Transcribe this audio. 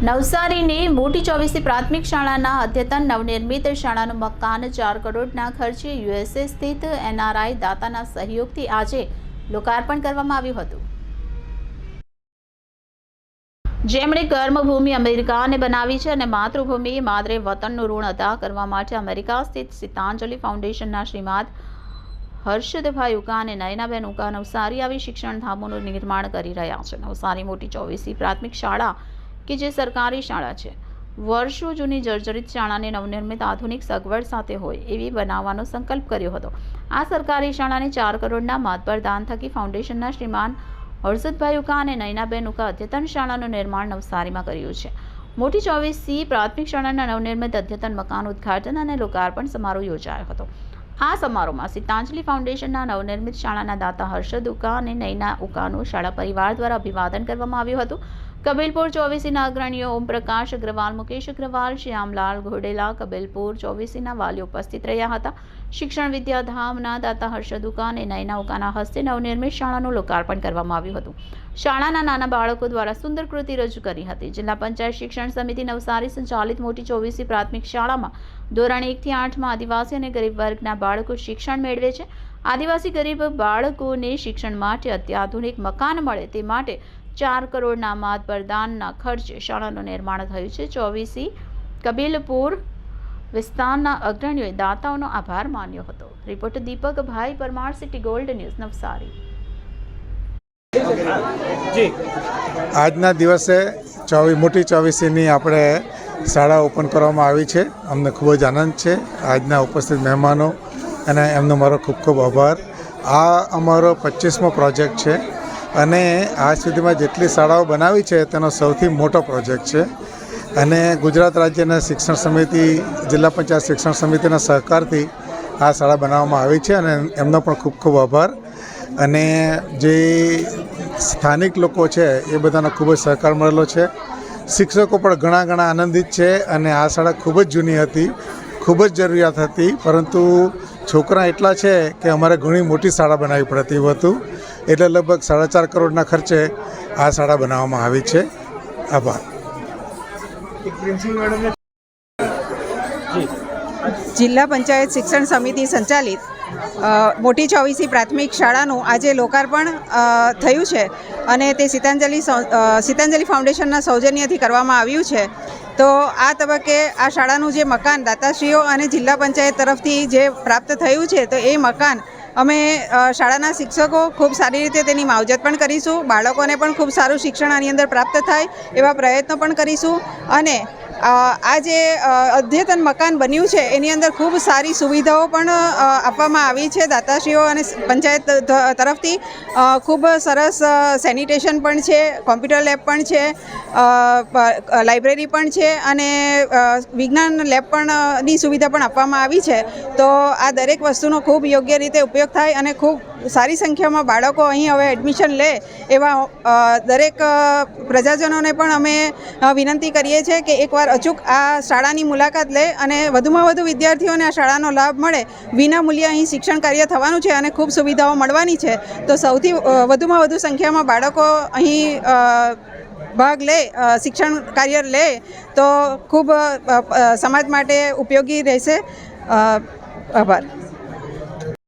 નવસારીની મોટી ચોવીસી પ્રાથમિક શાળાના અદ્યતન નવનિર્મિત શાળાનું મકાન ચાર કરોડના ખર્ચે યુએસએ સ્થિત એનઆરઆઈ દાતાના સહયોગથી આજે લોકાર્પણ કરવામાં આવ્યું હતું. જેમણે કર્મભૂમિ અમેરિકાને બનાવી છે અને માતૃભૂમિ, માદરે વતનનું ઋણ અદા કરવા માટે અમેરિકા સ્થિત સીતાંજલિ ફાઉન્ડેશનના શ્રીમાદ હર્ષદભાઈ ઉકા અને નયનાબેન ઉકા નવસારી આવી શિક્ષણ ધામોનું નિર્માણ કરી રહ્યા છે. નવસારી મોટી ચોવીસી પ્રાથમિક શાળા કે જે સરકારી શાળા છે. વર્ષો જૂની જર્જરિત શાળાને નવનિર્મિત આધુનિક સગવડ સાથે હોય એવી બનાવવાનો સંકલ્પ કર્યો હતો. આ સરકારી શાળાને ચાર કરોડના માતબર દાન થકી ફાઉન્ડેશનના શ્રીમાન હર્ષદભાઈ ઉકા અને નયનાબેન ઉકા અદ્યતન શાળાનું નિર્માણ નવસારીમાં કર્યું છે. મોટી ચોવીસ સી પ્રાથમિક શાળાના નવનિર્મિત અદ્યતન મકાન ઉદ્ઘાટન અને લોકાર્પણ સમારોહ યોજાયો હતો. આ સમારોહમાં સીતાંજલિ ફાઉન્ડેશનના નવનિર્મિત શાળાના દાતા હર્ષદ ઉકા અને નૈના ઉકાનું શાળા પરિવાર દ્વારા અભિવાદન કરવામાં આવ્યું હતું. કબીલપુર ચોવીસીના અગ્રણીઓ ઓમપ્રકાશ અગ્રવાલ મુકેશ અગ્રવાલ શ્યામલાલ ઘોડેલા કબીલપુર ચોવીસીના વાલીઓ ઉપસ્થિત રહ્યા હતા શિક્ષણ વિદ્યાધામના દાતા હર્ષદ અને નયના ઉકાના હસ્તે નવનિર્મિત શાળાનું લોકાર્પણ કરવામાં આવ્યું હતું શાળાના નાના બાળકો દ્વારા સુંદર કૃતિ રજૂ કરી હતી જિલ્લા પંચાયત શિક્ષણ સમિતિ નવસારી સંચાલિત મોટી ચોવીસી પ્રાથમિક શાળામાં ધોરણ એકથી આઠમાં આદિવાસી અને ગરીબ વર્ગના બાળકો શિક્ષણ મેળવે છે આદિવાસી ગરીબ બાળકોને શિક્ષણ માટે અત્યાધુનિક મકાન મળે તે માટે ચાર કરોડના માત દાનના ખર્ચે શાળાનું નિર્માણ થયું છે. ચોવીસી કબીલપુર વિસ્તારના અગ્રણીઓએ દાતાઓનો આભાર માન્યો હતો. Report Deepakbhai Parmar city gold news Navsari. જી. આજના દિવસે ચોવી મોટી ચોવીસીની આપણે શાળા ઓપન કરવામાં આવી છે. અમને ખૂબ જ આનંદ છે. આજના ઉપસ્થિત મહેમાનો અને એમનો મારો ખૂબ ખૂબ આભાર. આ અમારો પચીસમો પ્રોજેક્ટ છે અને આજ સુધીમાં જેટલી શાળાઓ બનાવી છે, તેનો સૌથી મોટો પ્રોજેક્ટ છે. અને ગુજરાત રાજ્યના શિક્ષણ સમિતિ, જિલ્લા પંચાયત શિક્ષણ સમિતિના સહકારથી આ શાળા બનાવવામાં આવી છે અને એમનો પણ ખૂબ ખૂબ આભાર. અને જે સ્થાનિક લોકો છે, એ બધાનો ખૂબ જ સહકાર મળેલો છે. શિક્ષકો પણ ઘણા ઘણા આનંદિત છે અને આ શાળા ખૂબ જ જૂની હતી, ખૂબ જ જરૂરિયાત હતી, પરંતુ છોકરા એટલા છે કે અમારે ઘણી મોટી શાળા બનાવવી પડતી હતું. એટલે લગભગ સાડા ચાર કરોડના ખર્ચે આ શાળા બનાવવામાં આવી છે. આભાર. જિલ્લા પંચાયત શિક્ષણ સમિતિ સંચાલિત મોટી ચોવીસી પ્રાથમિક શાળાનું આજે લોકાર્પણ થયું છે અને તે સીતાંજલિ સીતાંજલિ ફાઉન્ડેશનના સૌજન્યથી કરવામાં આવ્યું છે. તો આ તબક્કે આ શાળાનું જે મકાન દાતાશ્રીઓ અને જિલ્લા પંચાયત તરફથી જે પ્રાપ્ત થયું છે, તો એ મકાન અમે શાળાના શિક્ષકો ખૂબ સારી રીતે તેની માવજત પણ કરીશું, બાળકોને પણ ખૂબ સારું શિક્ષણ આની અંદર પ્રાપ્ત થાય એવા પ્રયત્નો પણ કરીશું અને આ જે અદ્યતન મકાન બન્યું છે, એની અંદર ખૂબ સારી સુવિધાઓ પણ આપવામાં આવી છે. દાતાશ્રીઓ અને પંચાયત તરફથી ખૂબ સરસ સેનિટેશન પણ છે, કોમ્પ્યુટર લેબ પણ છે લાઇબ્રેરી પણ છે અને વિજ્ઞાન લેબ પણ ની સુવિધા પણ આપવામાં આવી છે. તો આ દરેક વસ્તુનો ખૂબ યોગ્ય રીતે ઉપયોગ થાય અને ખૂબ સારી સંખ્યામાં બાળકો અહીં હવે એડમિશન લે એવા દરેક પ્રજાજનોને પણ અમે વિનંતી કરીએ છીએ કે એકવાર અચૂક આ શાળાની મુલાકાત લે અને વધુમાં વધુ વિદ્યાર્થીઓને આ શાળાનો લાભ મળે. વિના મૂલ્યે અહીં શિક્ષણ કાર્ય થવાનું છે અને ખૂબ સુવિધાઓ મળવાની છે. તો સૌથી વધુમાં વધુ સંખ્યામાં બાળકો અહીં ભાગ લે શિક્ષણ કાર્ય લે તો ખૂબ સમાજ માટે ઉપયોગી રહેશે. આભાર.